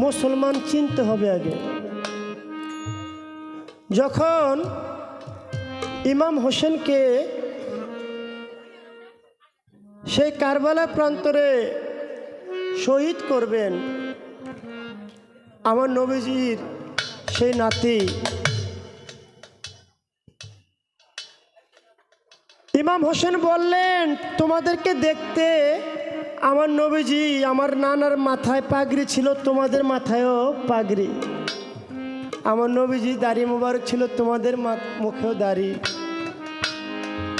মুসলমান চিনতে হবে আগে। যখন ইমাম হোসেনকে সেই কারবালা প্রান্তরে শহীদ করবেন, আমার নবীজির সেই নাতি, ইমাম হোসেন বললেন, তোমাদেরকে দেখতে আমার নবীজি, আমার নানার মাথায় পাগড়ি ছিল, তোমাদের মাথায়ও পাগড়ি। আমার নবীজি, দাড়ি মোবারক ছিল, তোমাদের মুখেও দাড়ি।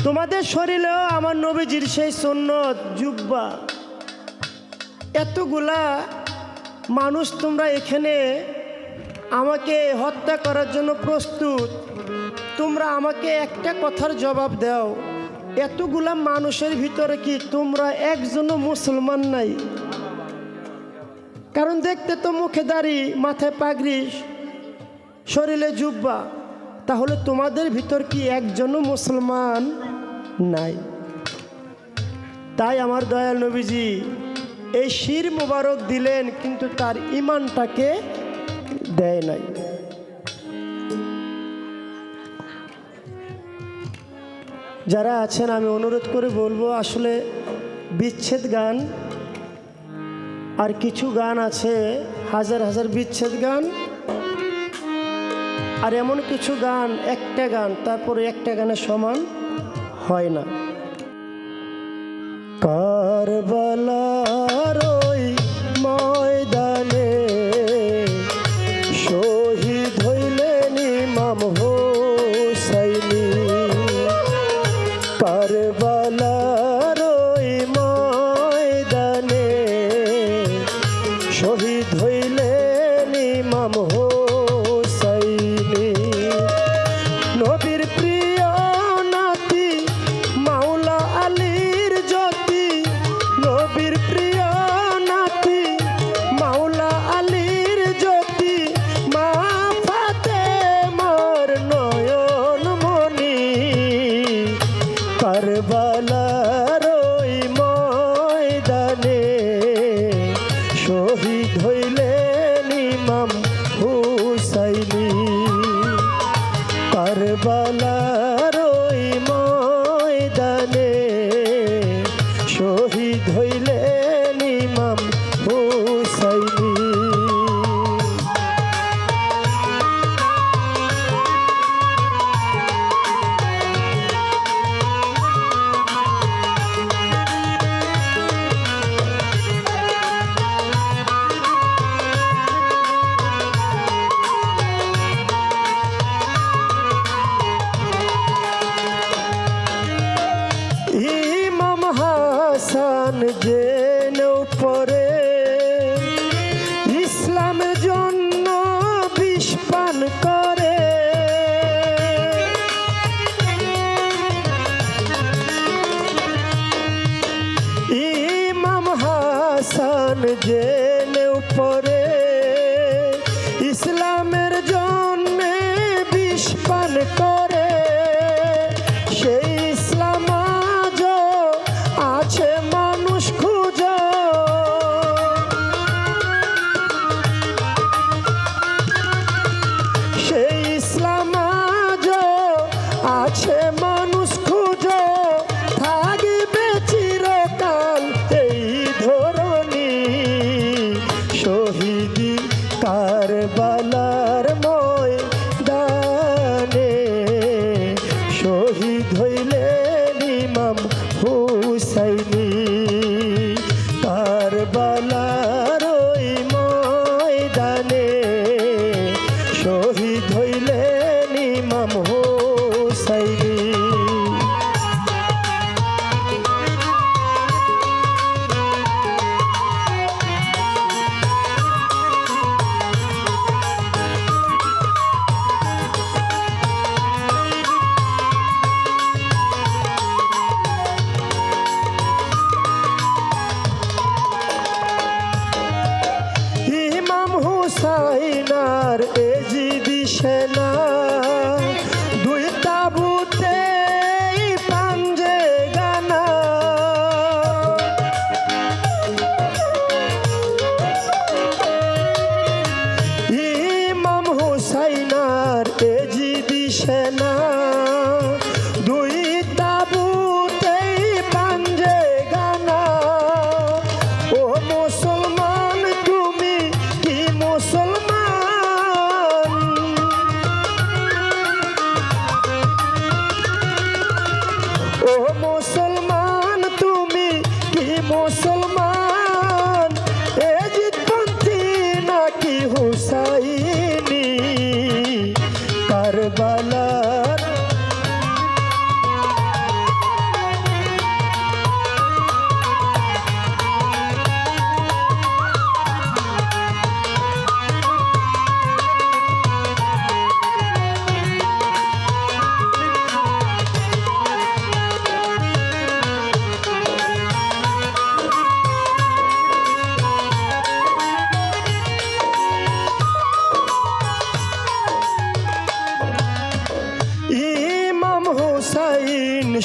তোমাদের শরীরেও আমার নবীজির সেই সন্ন্যত জুব্বা। এতগুলা মানুষ তোমরা এখানে আমাকে হত্যা করার জন্য প্রস্তুত। তোমরা আমাকে একটা কথার জবাব দাও। এতগুলা মানুষের ভিতরে কি তোমরা একজনও মুসলমান নাই? কারণ দেখতে তো মুখে দাড়ি, মাথায় পাগড়ি, শরীরে জুব্বা। তাহলে তোমাদের ভিতর কি একজনও মুসলমান নাই? তাই আমার দয়াল নবীজি, এই শির মোবারক দিলেন, কিন্তু তার ইমানটাকে দেয় নাই। যারা আছেন, আমি অনুরোধ করে বলব, আসলে বিচ্ছেদ গান, আর কিছু গান আছে, হাজার হাজার বিচ্ছেদ গান, আর এমন কিছু গান, একটা গান, তারপরে একটা গানের সমান হয় না। কারবালার নবীর প্রিয় নাতি, মাওলা আলীর জ্যোতি। নবীর প্রিয় নাতি, মাওলা আলীর জ্যোতি। মা ফাতে মোর নয়ন মনি কারবালার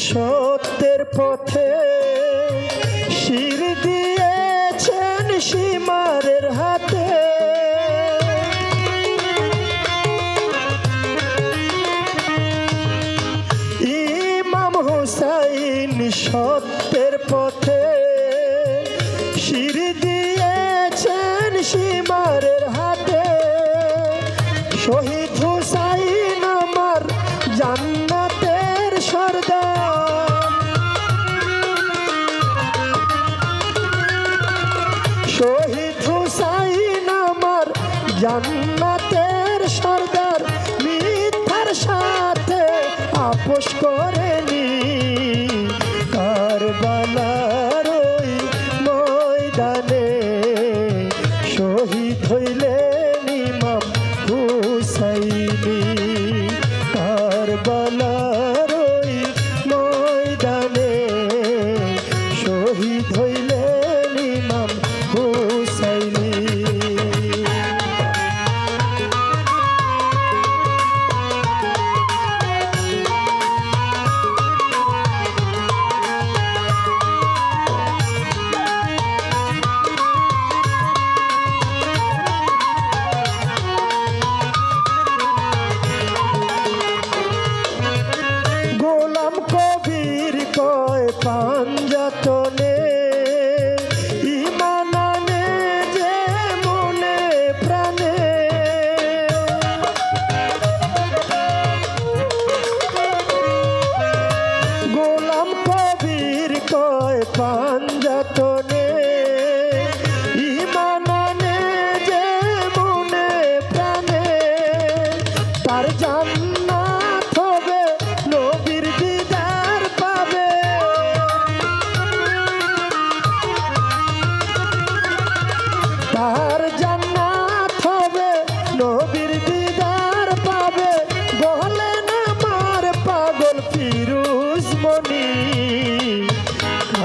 সত্যের পথে শির দিয়েছেন সীমারের হাতে। ইমাম হুসাইন সত্যের পথে জান্নাতের সর্দার মিথ্যার সাথে আপোষ করে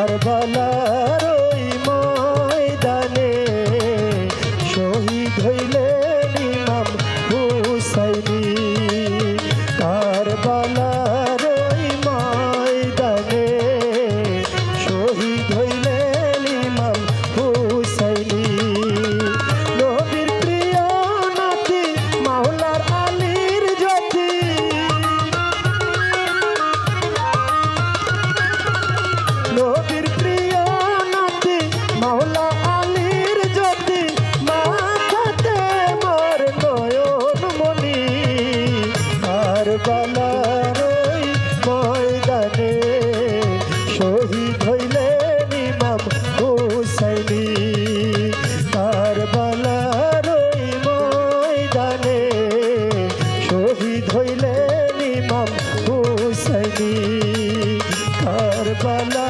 Karbala. ধইলেন ইমাম হুসাইনি কারবালা